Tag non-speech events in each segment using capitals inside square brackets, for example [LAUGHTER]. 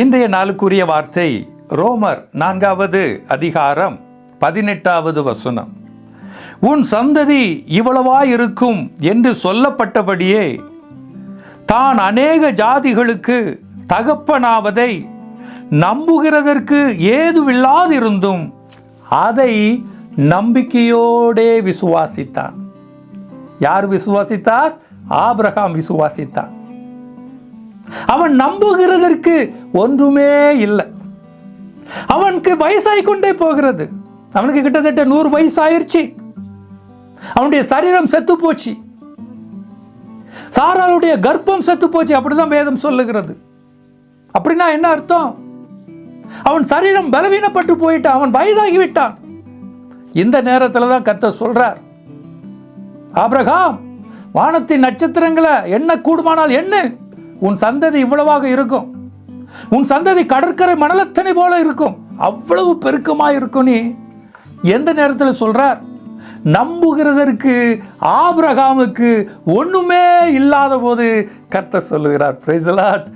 இன்றைய நாளுக்குரிய வார்த்தை ரோமர் நான்காவது அதிகாரம் பதினெட்டாவது வசனம். உன் சந்ததி இவ்வளவாய் இருக்கும் என்று சொல்லப்பட்டபடியே தான் அநேக ஜாதிகளுக்கு தகப்பனாவதை நம்புகிறதற்கு ஏதுவில்லாதிருந்தும் அதை நம்பிக்கையோடே விசுவாசித்தான். யார் விசுவாசித்தார்? ஆபிரகாம் விசுவாசித்தான். அவன் நம்புகிறதற்கு ஒன்றுமே இல்லை. அவனுக்கு வயசாகி கொண்டே போகிறது. அவனுக்கு கிட்டத்தட்ட நூறு வயசு ஆயிடுச்சு அவனுடைய சரீரம் செத்து போச்சு. சாராளுடைய கர்ப்பம் செத்து போச்சு அப்படிதான் வேதம் சொல்லுகிறது. அப்படின்னா என்ன அர்த்தம்? அவன் சரீரம் பலவீனப்பட்டு போயிட்டான் அவன் வயதாகி விட்டான் இந்த நேரத்தில் தான் கத்த சொல்றார். ஆபிரகாம் வானத்தின் நட்சத்திரங்களை என்ன கூடுமானால் என்ன? உன் சந்ததி இவ்வளவாக இருக்கும். உன் சந்ததி கடற்கரை மணலத்தனை போல இருக்கும். அவ்வளவு பெருக்கமா இருக்கும் நீ. எந்த நேரத்தில் சொல்றார்? நம்புகிறதற்கு ஆபிரகாமுக்கு ஒண்ணுமே இல்லாத போது கர்த்தர் சொல்லுகிறார் பிரைசலாட்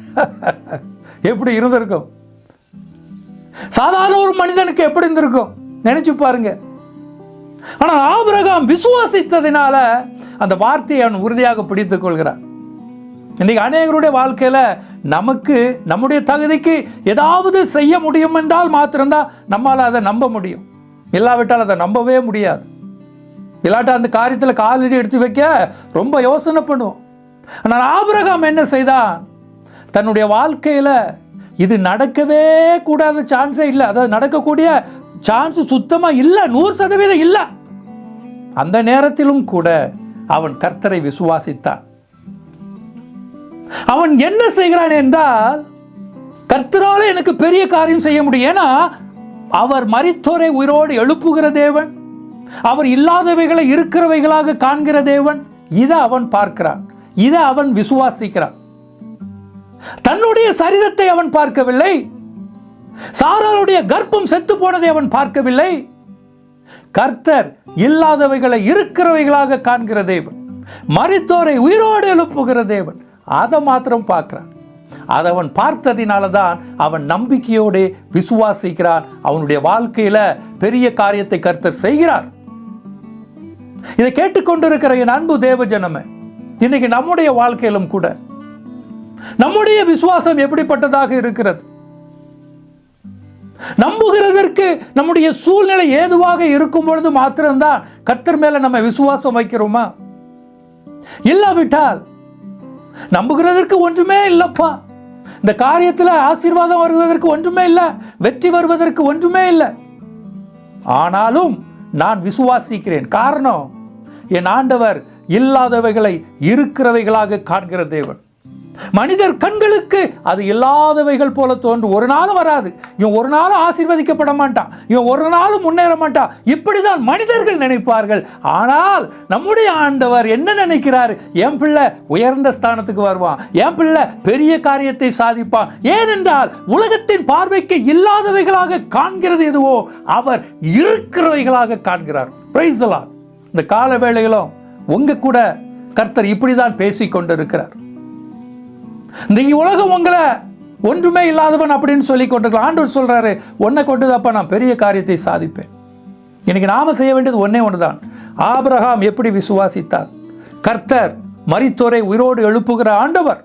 [LAUGHS] எப்படி இருந்திருக்கும்? சாதாரண ஒரு மனிதனுக்கு எப்படி இருந்திருக்கும்? நினைச்சு பாருங்க. ஆனால் ஆபிரகாம் விசுவாசித்ததினால அந்த வார்த்தையை அவன் உறுதியாக பிடித்துக் கொள்கிறான். இன்றைக்கி அநேகருடைய வாழ்க்கையில் நமக்கு நம்முடைய தகுதிக்கு ஏதாவது செய்ய முடியும் என்றால் மாத்திரம்தான் நம்மால் அதை நம்ப முடியும். இல்லாவிட்டால் அதை நம்பவே முடியாது. இல்லாட்டா அந்த காரியத்தில் காலடி எடுத்து வைக்க ரொம்ப யோசனை பண்ணுவோம். ஆனால் ஆபிரகாம் என்ன செய்தான்? தன்னுடைய வாழ்க்கையில் இது நடக்கவே கூடாத சான்ஸே இல்லை. அதாவது நடக்கக்கூடிய சான்ஸ் சுத்தமாக இல்லை நூறு சதவீதம் இல்லை. அந்த நேரத்திலும் கூட அவன் கர்த்தரை விசுவாசித்தான். அவன் என்ன செய்கிறான் என்றால் கர்த்தரால எனக்கு பெரிய காரியம் செய்ய முடியும். ஏன்னா அவர் மறித்தோரை உயிரோடு எழுப்புகிற தேவன் அவர் இல்லாதவைகளை இருக்கிறவைகளாக காண்கிற தேவன் இதை அவன் பார்க்கிறான் இதை அவன் விசுவாசிக்கிறான். தன்னுடைய சரீரத்தை அவன் பார்க்கவில்லை சாராளுடைய கர்ப்பம் செத்து போனதை அவன் பார்க்கவில்லை. கர்த்தர் இல்லாதவைகளை இருக்கிறவைகளாக காண்கிற தேவன் மறித்தோரை உயிரோடு எழுப்புகிற தேவன் அதை மாத்திரம் பார்க்குறான். அதை அவன் பார்த்ததினால தான் அவன் நம்பிக்கையோடு விசுவாசிக்கிறான். அவனுடைய வாழ்க்கையில் பெரிய காரியத்தை கர்த்தர் செய்கிறார். இதை கேட்டுக்கொண்டிருக்கிற என் அன்பு தேவஜனமே இன்னைக்கு நம்முடைய வாழ்க்கையிலும் கூட நம்முடைய விசுவாசம் எப்படிப்பட்டதாக இருக்கிறது? நம்புகிறதற்கு நம்முடைய சூழ்நிலை ஏதுவாக இருக்கும் பொழுது மாத்திரம்தான் கர்த்தர் மேல நம்ம விசுவாசம் வைக்கிறோமா? இல்லாவிட்டால் நம்புகிறதற்கு ஒன்றுமே இல்லப்பா. இந்த காரியத்தில் ஆசீர்வாதம் வருவதற்கு ஒன்றுமே இல்லை. வெற்றி வருவதற்கு ஒன்றுமே இல்லை. ஆனாலும் நான் விசுவாசிக்கிறேன். காரணம் என் ஆண்டவர் இல்லாதவைகளை இருக்கிறவைகளாக காண்கிற தேவன். மனிதர் கண்களுக்கு அது இல்லாதவைகள் போல தோன்றும் ஒரு நாளும் வராது. இவன் ஒரு நாளும் ஆசீர்வதிக்கப்பட மாட்டான். இவன் ஒரு நாளும் முன்னேற மாட்டான். இப்படிதான் மனிதர்கள் நினைப்பார்கள். ஆனால் நம்முடைய ஆண்டவர் என்ன நினைக்கிறார்? என் பிள்ளை உயர்ந்த ஸ்தானத்துக்கு வருவான். என் பிள்ளை பெரிய காரியத்தை சாதிப்பான். ஏனென்றால் உலகத்தின் பார்வைக்கு இல்லாதவைகளாக காண்கிறது எதுவோ அவர் இருக்கிறவைகளாக காண்கிறார். Praise இந்த கால வேளையிலும் உங்க கூட கர்த்தர் இப்படிதான் பேசிக் கொண்டிருக்கிறார் இந்த உலகம் உங்களை ஒன்றுமே இல்லாதவன் அப்படின்னு சொல்லி கொண்டிருக்கலாம். ஆண்டவர் சொல்றாரு ஒன்றை கொண்டுதாப்பா நான் பெரிய காரியத்தை சாதிப்பேன். இன்னைக்கு நாம செய்ய வேண்டியது ஒன்றே ஒன்று தான் ஆபிரகாம் எப்படி விசுவாசித்தார்? கர்த்தர் மரித்தோரை உயிரோடு எழுப்புகிற ஆண்டவர்.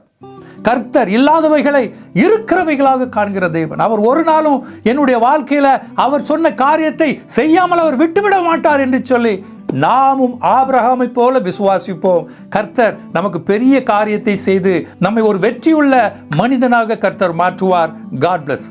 கர்த்தர் இல்லாதவைகளை இருக்கிறவைகளாக காண்கிற தேவன். அவர் ஒரு நாளும் என்னுடைய வாழ்க்கையில அவர் சொன்ன காரியத்தை செய்யாமல் அவர் விட்டுவிட மாட்டார் என்று சொல்லி நாமும் ஆபிரகாமை போல விசுவாசிப்போம். கர்த்தர் நமக்கு பெரிய காரியத்தை செய்து நம்மை ஒரு வெற்றியுள்ள மனிதனாக கர்த்தர் மாற்றுவார். God plus